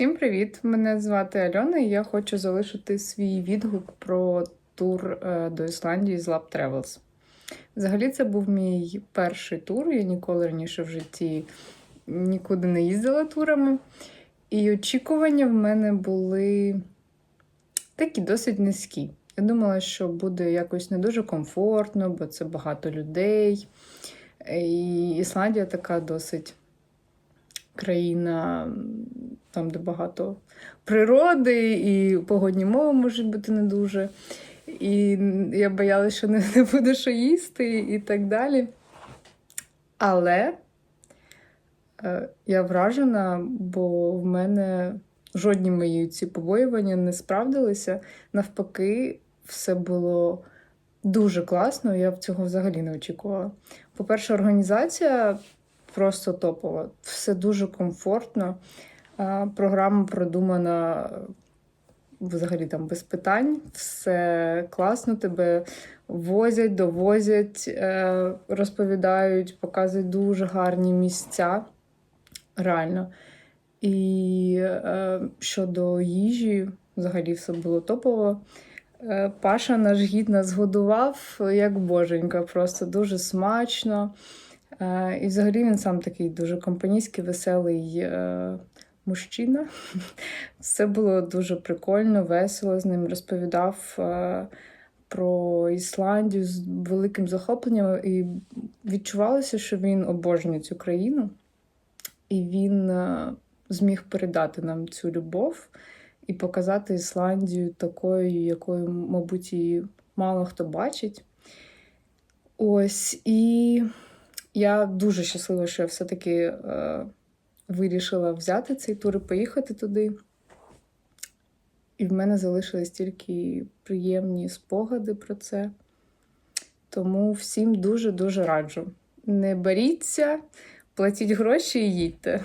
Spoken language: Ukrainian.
Всім привіт! Мене звати Альона, і я хочу залишити свій відгук про тур е, до Ісландії з Lab Travels. Взагалі, це був мій перший тур. Я ніколи раніше в житті нікуди не їздила турами. І очікування в мене були такі досить низькі. Я думала, що буде якось не дуже комфортно, бо це багато людей. І Ісландія така досить країна, там, де багато природи, і погодні мови можуть бути не дуже. І я боялася, що не, не буде що їсти і так далі. Але е, я вражена, бо в мене жодні мої ці побоювання не справдилися. Навпаки, все було дуже класно, я цього взагалі не очікувала. По-перше, організація просто топова, все дуже комфортно. Програма продумана взагалі там без питань, все класно, тебе возять, довозять, е, розповідають, показують дуже гарні місця. Реально. І е, щодо їжі, взагалі все було топово. Е, Паша наш гід нас годував як боженька, просто дуже смачно. Е, І взагалі він сам такий дуже компанійський, веселий е, мужчина. Все було дуже прикольно, весело з ним розповідав е, про Ісландію з великим захопленням, і відчувалося, що він обожнює цю країну, і він е, зміг передати нам цю любов і показати Ісландію такою, якою, мабуть, її мало хто бачить. Ось і я дуже щаслива, що я все-таки е, вирішила взяти цей тур і поїхати туди. І в мене залишились тільки приємні спогади про це. Тому всім дуже-дуже раджу. Не боріться, платіть гроші і їдьте.